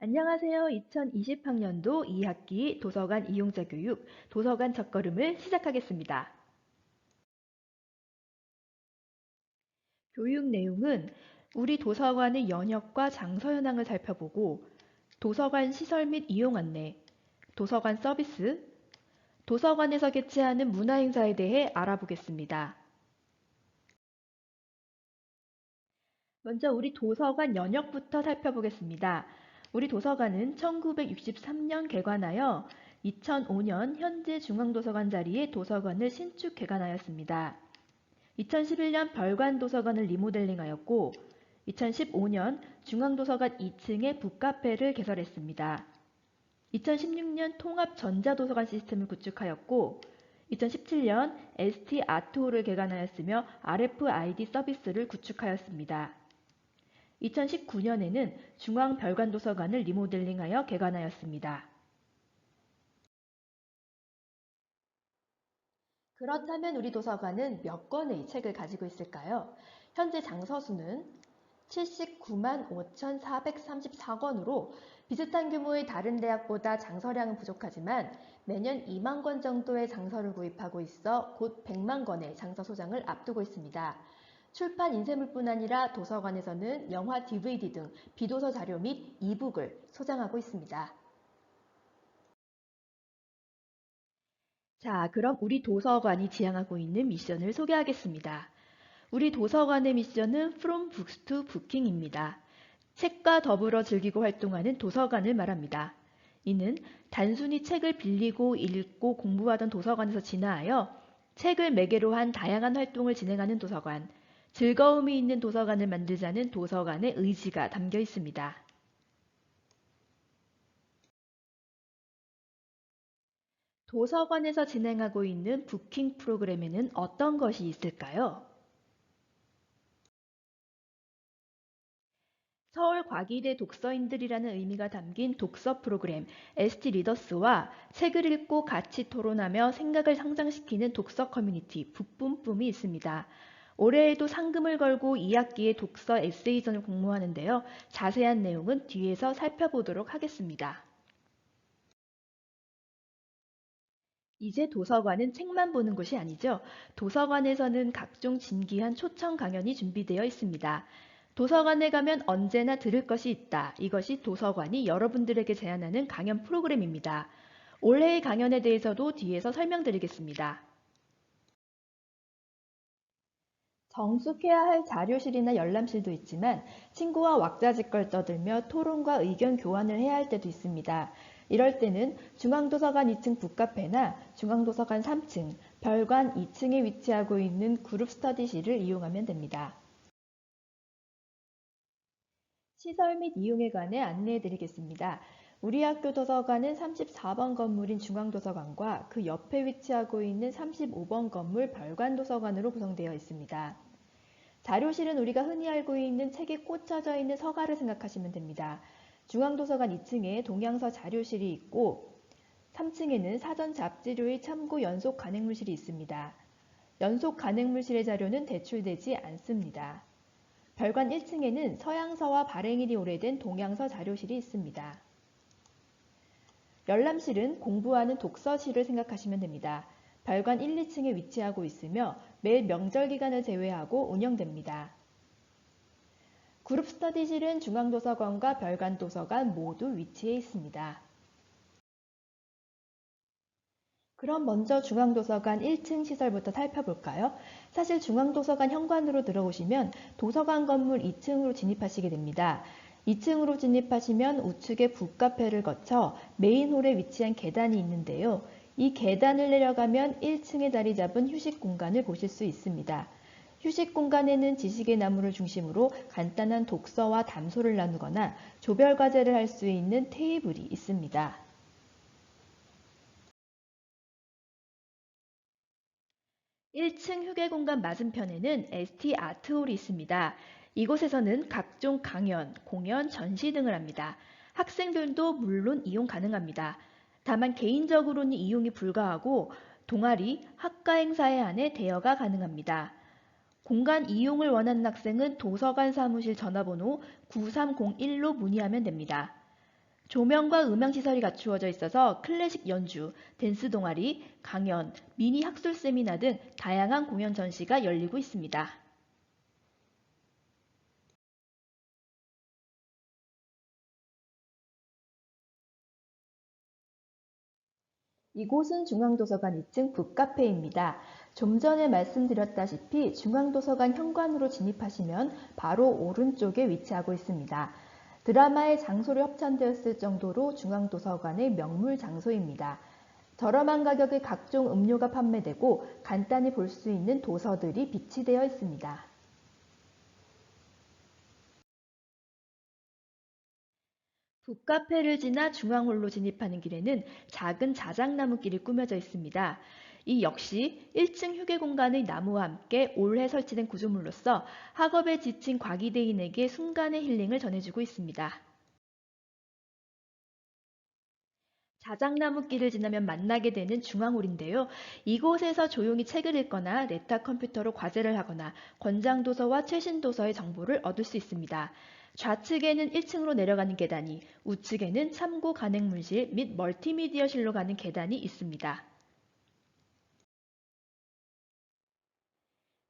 안녕하세요. 2020학년도 2학기 도서관 이용자 교육 도서관 첫걸음을 시작하겠습니다. 교육 내용은 우리 도서관의 연역과 장서 현황을 살펴보고 도서관 시설 및 이용 안내, 도서관 서비스, 도서관에서 개최하는 문화행사에 대해 알아보겠습니다. 먼저 우리 도서관 연역부터 살펴보겠습니다. 우리 도서관은 1963년 개관하여 2005년 현재 중앙도서관 자리에 도서관을 신축 개관하였습니다. 2011년 별관도서관을 리모델링하였고 2015년 중앙도서관 2층에 북카페를 개설했습니다. 2016년 통합 전자도서관 시스템을 구축하였고 2017년 ST 아트홀을 개관하였으며 RFID 서비스를 구축하였습니다. 2019년에는 중앙별관도서관을 리모델링하여 개관하였습니다. 그렇다면 우리 도서관은 몇 권의 책을 가지고 있을까요? 현재 장서수는 79만 5,434권으로 비슷한 규모의 다른 대학보다 장서량은 부족하지만 매년 2만 권 정도의 장서를 구입하고 있어 곧 100만 권의 장서 소장을 앞두고 있습니다. 출판 인쇄물뿐 아니라 도서관에서는 영화 DVD 등 비도서 자료 및 이북을 소장하고 있습니다. 자, 그럼 우리 도서관이 지향하고 있는 미션을 소개하겠습니다. 우리 도서관의 미션은 From Books to Booking입니다. 책과 더불어 즐기고 활동하는 도서관을 말합니다. 이는 단순히 책을 빌리고 읽고 공부하던 도서관에서 진화하여 책을 매개로 한 다양한 활동을 진행하는 도서관, 즐거움이 있는 도서관을 만들자는 도서관의 의지가 담겨 있습니다. 도서관에서 진행하고 있는 부킹 프로그램에는 어떤 것이 있을까요? 서울과기대 독서인들이라는 의미가 담긴 독서 프로그램 ST 리더스와 책을 읽고 같이 토론하며 생각을 성장시키는 독서 커뮤니티 북뿜뿜이 있습니다. 올해에도 상금을 걸고 2학기에 독서 에세이전을 공모하는데요. 자세한 내용은 뒤에서 살펴보도록 하겠습니다. 이제 도서관은 책만 보는 곳이 아니죠. 도서관에서는 각종 진기한 초청 강연이 준비되어 있습니다. 도서관에 가면 언제나 들을 것이 있다. 이것이 도서관이 여러분들에게 제안하는 강연 프로그램입니다. 올해의 강연에 대해서도 뒤에서 설명드리겠습니다. 정숙해야 할 자료실이나 열람실도 있지만 친구와 왁자지껄 떠들며 토론과 의견 교환을 해야 할 때도 있습니다. 이럴 때는 중앙도서관 2층 북카페나 중앙도서관 3층, 별관 2층에 위치하고 있는 그룹 스터디실을 이용하면 됩니다. 시설 및 이용에 관해 안내해 드리겠습니다. 우리 학교 도서관은 34번 건물인 중앙도서관과 그 옆에 위치하고 있는 35번 건물 별관도서관으로 구성되어 있습니다. 자료실은 우리가 흔히 알고 있는 책에 꽂혀져 있는 서가를 생각하시면 됩니다. 중앙도서관 2층에 동양서 자료실이 있고 3층에는 사전 잡지료의 참고 연속 간행물실이 있습니다. 연속 간행물실의 자료는 대출되지 않습니다. 별관 1층에는 서양서와 발행일이 오래된 동양서 자료실이 있습니다. 열람실은 공부하는 독서실을 생각하시면 됩니다. 별관 1, 2층에 위치하고 있으며 매일 명절 기간을 제외하고 운영됩니다. 그룹 스터디실은 중앙도서관과 별관도서관 모두 위치해 있습니다. 그럼 먼저 중앙도서관 1층 시설부터 살펴볼까요? 사실 중앙도서관 현관으로 들어오시면 도서관 건물 2층으로 진입하시게 됩니다. 2층으로 진입하시면 우측에 북카페를 거쳐 메인홀에 위치한 계단이 있는데요. 이 계단을 내려가면 1층에 자리 잡은 휴식 공간을 보실 수 있습니다. 휴식 공간에는 지식의 나무를 중심으로 간단한 독서와 담소를 나누거나 조별 과제를 할 수 있는 테이블이 있습니다. 1층 휴게 공간 맞은편에는 ST 아트홀이 있습니다. 이곳에서는 각종 강연, 공연, 전시 등을 합니다. 학생들도 물론 이용 가능합니다. 다만 개인적으로는 이용이 불가하고 동아리, 학과 행사에 한해 대여가 가능합니다. 공간 이용을 원하는 학생은 도서관 사무실 전화번호 9301로 문의하면 됩니다. 조명과 음향 시설이 갖추어져 있어서 클래식 연주, 댄스 동아리, 강연, 미니 학술 세미나 등 다양한 공연 전시가 열리고 있습니다. 이곳은 중앙도서관 2층 북카페입니다. 좀 전에 말씀드렸다시피 중앙도서관 현관으로 진입하시면 바로 오른쪽에 위치하고 있습니다. 드라마의 장소로 협찬되었을 정도로 중앙도서관의 명물 장소입니다. 저렴한 가격의 각종 음료가 판매되고 간단히 볼 수 있는 도서들이 비치되어 있습니다. 북카페를 지나 중앙홀로 진입하는 길에는 작은 자작나무길이 꾸며져 있습니다. 이 역시 1층 휴게 공간의 나무와 함께 올해 설치된 구조물로서 학업에 지친 과기대인에게 순간의 힐링을 전해주고 있습니다. 자작나무 길을 지나면 만나게 되는 중앙홀인데요. 이곳에서 조용히 책을 읽거나 랩탑 컴퓨터로 과제를 하거나 권장도서와 최신도서의 정보를 얻을 수 있습니다. 좌측에는 1층으로 내려가는 계단이, 우측에는 참고 간행물실 및 멀티미디어실로 가는 계단이 있습니다.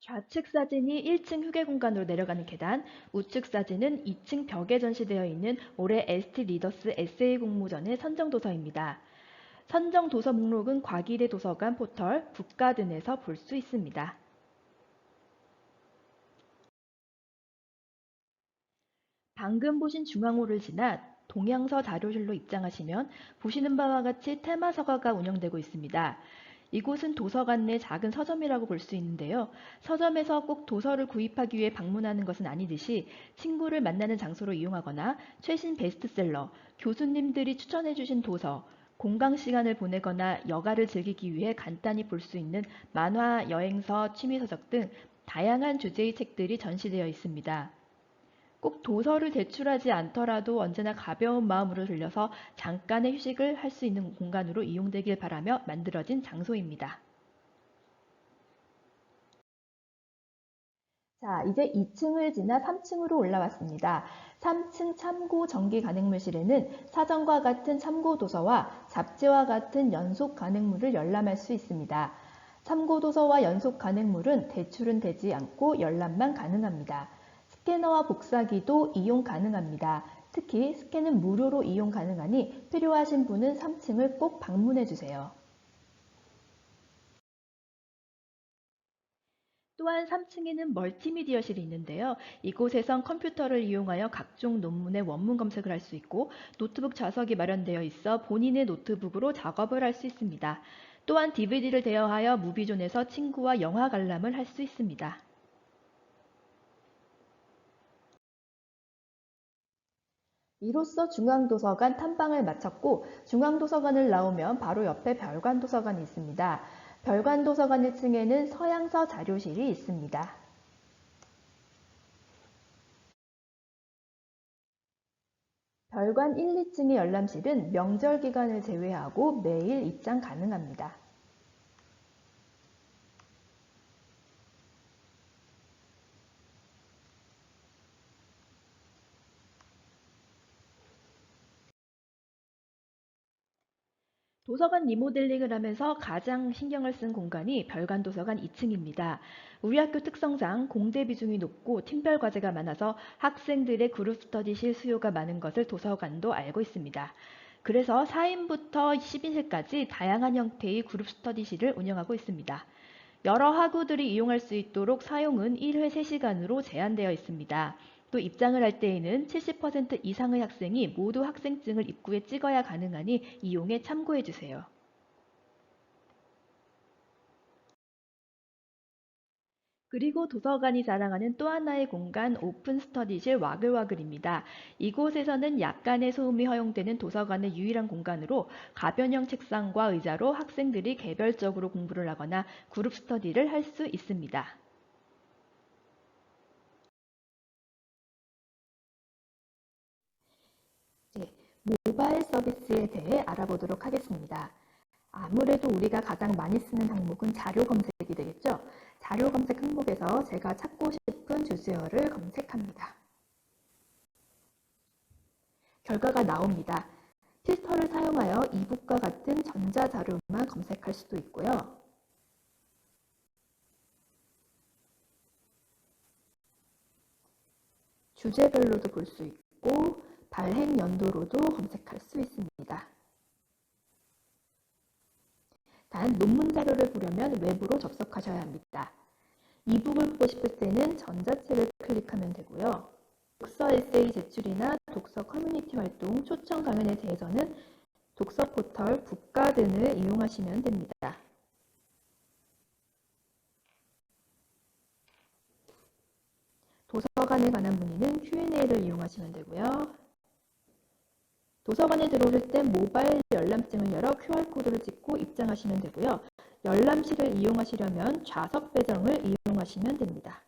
좌측 사진이 1층 휴게 공간으로 내려가는 계단, 우측 사진은 2층 벽에 전시되어 있는 올해 ST 리더스 에세이 공모전의 선정 도서입니다. 선정 도서 목록은 과기대 도서관 포털 북가든에서 볼 수 있습니다. 방금 보신 중앙호를 지나 동양서 자료실로 입장하시면 보시는 바와 같이 테마 서가가 운영되고 있습니다. 이곳은 도서관 내 작은 서점이라고 볼 수 있는데요. 서점에서 꼭 도서를 구입하기 위해 방문하는 것은 아니듯이 친구를 만나는 장소로 이용하거나 최신 베스트셀러, 교수님들이 추천해주신 도서, 공강 시간을 보내거나 여가를 즐기기 위해 간단히 볼 수 있는 만화, 여행서, 취미서적 등 다양한 주제의 책들이 전시되어 있습니다. 꼭 도서를 제출하지 않더라도 언제나 가벼운 마음으로 들려서 잠깐의 휴식을 할 수 있는 공간으로 이용되길 바라며 만들어진 장소입니다. 자, 이제 2층을 지나 3층으로 올라왔습니다. 3층 참고 정기 간행물실에는 사전과 같은 참고 도서와 잡지와 같은 연속 간행물을 열람할 수 있습니다. 참고 도서와 연속 간행물은 대출은 되지 않고 열람만 가능합니다. 스캐너와 복사기도 이용 가능합니다. 특히 스캔은 무료로 이용 가능하니 필요하신 분은 3층을 꼭 방문해 주세요. 또한 3층에는 멀티미디어실이 있는데요. 이곳에선 컴퓨터를 이용하여 각종 논문의 원문 검색을 할 수 있고 노트북 좌석이 마련되어 있어 본인의 노트북으로 작업을 할 수 있습니다. 또한 DVD를 대여하여 무비존에서 친구와 영화 관람을 할 수 있습니다. 이로써 중앙도서관 탐방을 마쳤고 중앙도서관을 나오면 바로 옆에 별관도서관이 있습니다. 별관도서관 1층에는 서양서 자료실이 있습니다. 별관 1, 2층의 열람실은 명절 기간을 제외하고 매일 입장 가능합니다. 도서관 리모델링을 하면서 가장 신경을 쓴 공간이 별관 도서관 2층입니다. 우리 학교 특성상 공대 비중이 높고 팀별 과제가 많아서 학생들의 그룹 스터디실 수요가 많은 것을 도서관도 알고 있습니다. 그래서 4인부터 10인실까지 다양한 형태의 그룹 스터디실을 운영하고 있습니다. 여러 학우들이 이용할 수 있도록 사용은 1회 3시간으로 제한되어 있습니다. 또 입장을 할 때에는 70% 이상의 학생이 모두 학생증을 입구에 찍어야 가능하니 이용에 참고해 주세요. 그리고 도서관이 자랑하는 또 하나의 공간 오픈 스터디실 와글와글입니다. 이곳에서는 약간의 소음이 허용되는 도서관의 유일한 공간으로 가변형 책상과 의자로 학생들이 개별적으로 공부를 하거나 그룹 스터디를 할 수 있습니다. 네, 모바일 서비스에 대해 알아보도록 하겠습니다. 아무래도 우리가 가장 많이 쓰는 항목은 자료 검색이 되겠죠. 자료 검색 항목에서 제가 찾고 싶은 주제어를 검색합니다. 결과가 나옵니다. 필터를 사용하여 이북과 같은 전자자료만 검색할 수도 있고요. 주제별로도 볼 수 있고 발행 연도로도 검색할 수 있습니다. 단 논문 자료를 보려면 외부로 접속하셔야 합니다. 이북을 보고 싶을 때는 전자책을 클릭하면 되고요. 독서 에세이 제출이나 독서 커뮤니티 활동, 초청 강연에 대해서는 독서 포털 북가든을 이용하시면 됩니다. 도서관에 관한 문의는 Q&A를 이용하시면 되고요. 도서관에 들어오실 땐 모바일 열람증을 열어 QR코드를 찍고 입장하시면 되고요. 열람실을 이용하시려면 좌석 배정을 이용하시면 됩니다.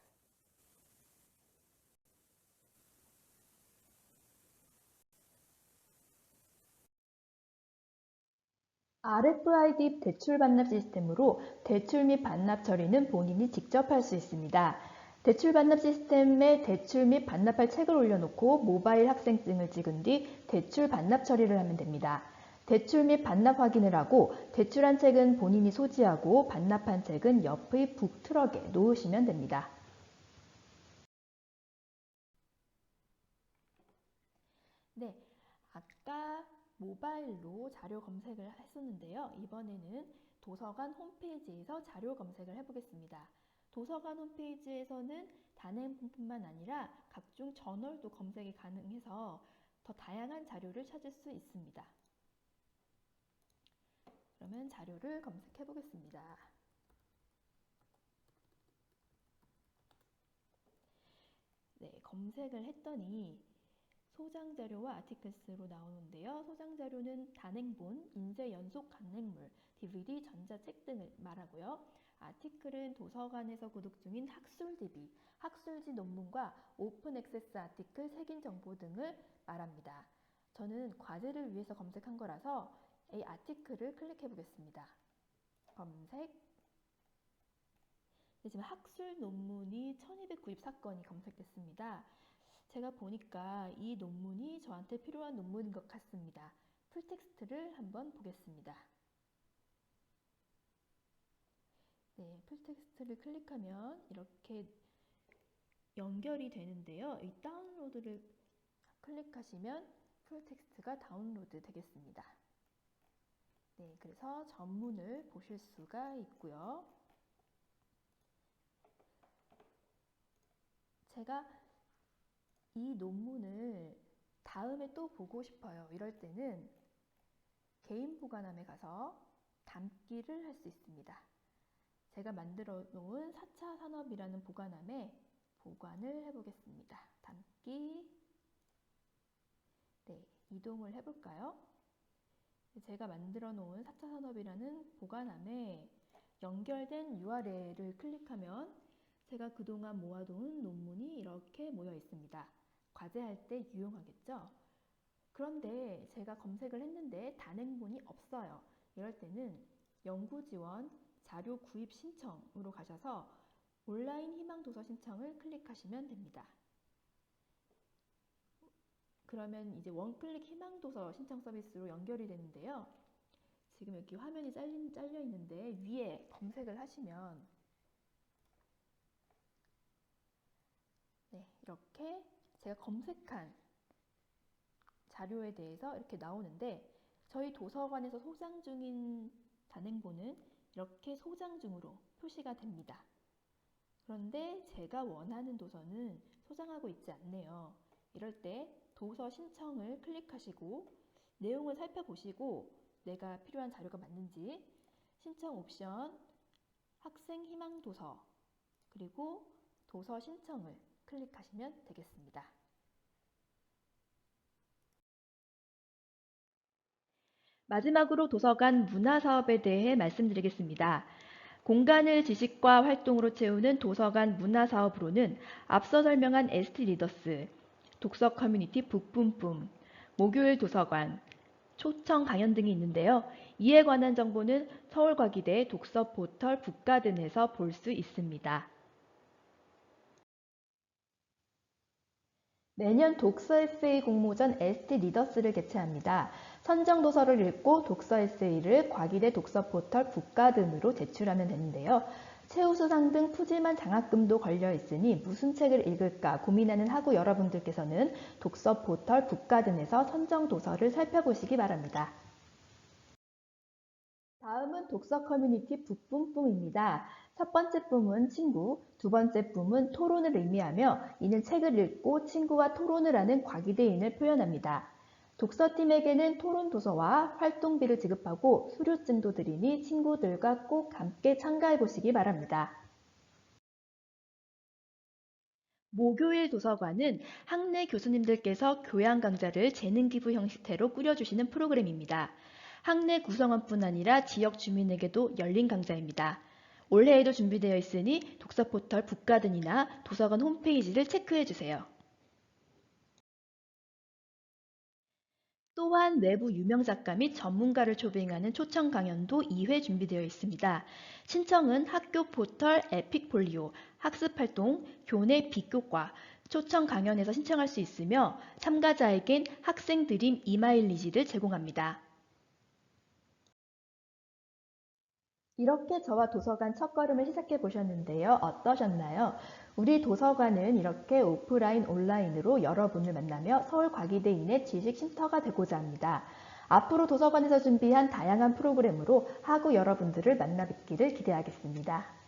RFID 대출 반납 시스템으로 대출 및 반납 처리는 본인이 직접 할 수 있습니다. 대출 반납 시스템에 대출 및 반납할 책을 올려놓고 모바일 학생증을 찍은 뒤 대출 반납 처리를 하면 됩니다. 대출 및 반납 확인을 하고 대출한 책은 본인이 소지하고 반납한 책은 옆의 북트럭에 놓으시면 됩니다. 네, 아까 모바일로 자료 검색을 했었는데요. 이번에는 도서관 홈페이지에서 자료 검색을 해보겠습니다. 도서관 홈페이지에서는 단행본뿐만 아니라 각종 저널도 검색이 가능해서 더 다양한 자료를 찾을 수 있습니다. 그러면 자료를 검색해 보겠습니다. 네, 검색을 했더니 소장 자료와 아티클스로 나오는데요. 소장 자료는 단행본, 인쇄 연속 간행물, DVD, 전자책 등을 말하고요. 아티클은 도서관에서 구독 중인 학술 DB, 학술지 논문과 오픈 액세스 아티클, 색인 정보 등을 말합니다. 저는 과제를 위해서 검색한 거라서 이 아티클을 클릭해 보겠습니다. 검색. 네, 지금 학술 논문이 1294건이 검색됐습니다. 제가 보니까 이 논문이 저한테 필요한 논문인 것 같습니다. 풀텍스트를 한번 보겠습니다. 네, 풀텍스트를 클릭하면 이렇게 연결이 되는데요. 이 다운로드를 클릭하시면 풀텍스트가 다운로드 되겠습니다. 네, 그래서 전문을 보실 수가 있고요. 제가 이 논문을 다음에 또 보고 싶어요. 이럴 때는 개인 보관함에 가서 담기를 할 수 있습니다. 제가 만들어 놓은 4차 산업이라는 보관함에 보관을 해보겠습니다. 담기. 네, 이동을 해볼까요? 제가 만들어 놓은 4차 산업이라는 보관함에 연결된 URL을 클릭하면 제가 그동안 모아둔 논문이 이렇게 모여 있습니다. 과제할 때 유용하겠죠? 그런데 제가 검색을 했는데 단행본이 없어요. 이럴 때는 연구 지원 자료 구입 신청으로 가셔서 온라인 희망 도서 신청을 클릭하시면 됩니다. 그러면 이제 원클릭 희망 도서 신청 서비스로 연결이 되는데요. 지금 여기 화면이 잘린, 잘려 있는데 위에 검색을 하시면 네, 이렇게 제가 검색한 자료에 대해서 이렇게 나오는데 저희 도서관에서 소장 중인 단행본은 이렇게 소장 중으로 표시가 됩니다. 그런데 제가 원하는 도서는 소장하고 있지 않네요. 이럴 때 도서 신청을 클릭하시고 내용을 살펴보시고 내가 필요한 자료가 맞는지 신청 옵션, 학생 희망 도서, 그리고 도서 신청을 클릭하시면 되겠습니다. 마지막으로 도서관 문화 사업에 대해 말씀드리겠습니다. 공간을 지식과 활동으로 채우는 도서관 문화 사업으로는 앞서 설명한 ST 리더스, 독서 커뮤니티 북뿜뿜, 목요일 도서관, 초청 강연 등이 있는데요. 이에 관한 정보는 서울과기대 독서 포털 북가든에서 볼 수 있습니다. 매년 독서 에세이 공모전 ST 리더스를 개최합니다. 선정 도서를 읽고 독서 에세이를 과기대 독서 포털 북가 등으로 제출하면 되는데요. 최우수상 등 푸짐한 장학금도 걸려 있으니 무슨 책을 읽을까 고민하는 학우 여러분들께서는 독서 포털 북가든에서 선정 도서를 살펴보시기 바랍니다. 다음은 독서 커뮤니티 북뿜뿜입니다. 첫 번째 뿜은 친구, 두 번째 뿜은 토론을 의미하며 이는 책을 읽고 친구와 토론을 하는 과기대인을 표현합니다. 독서팀에게는 토론 도서와 활동비를 지급하고 수료증도 드리니 친구들과 꼭 함께 참가해 보시기 바랍니다. 목요일 도서관은 학내 교수님들께서 교양 강좌를 재능 기부 형태로 꾸려주시는 프로그램입니다. 학내 구성원뿐 아니라 지역 주민에게도 열린 강좌입니다. 올해에도 준비되어 있으니 독서 포털 북가든이나 도서관 홈페이지를 체크해 주세요. 또한 외부 유명 작가 및 전문가를 초빙하는 초청 강연도 2회 준비되어 있습니다. 신청은 학교 포털 에픽폴리오, 학습활동, 교내 비교과, 초청 강연에서 신청할 수 있으며 참가자에겐 학생 드림 이마일리지를 제공합니다. 이렇게 저와 도서관 첫걸음을 시작해 보셨는데요. 어떠셨나요? 우리 도서관은 이렇게 오프라인, 온라인으로 여러분을 만나며 서울과기대인의 지식 쉼터가 되고자 합니다. 앞으로 도서관에서 준비한 다양한 프로그램으로 하고 여러분들을 만나 뵙기를 기대하겠습니다.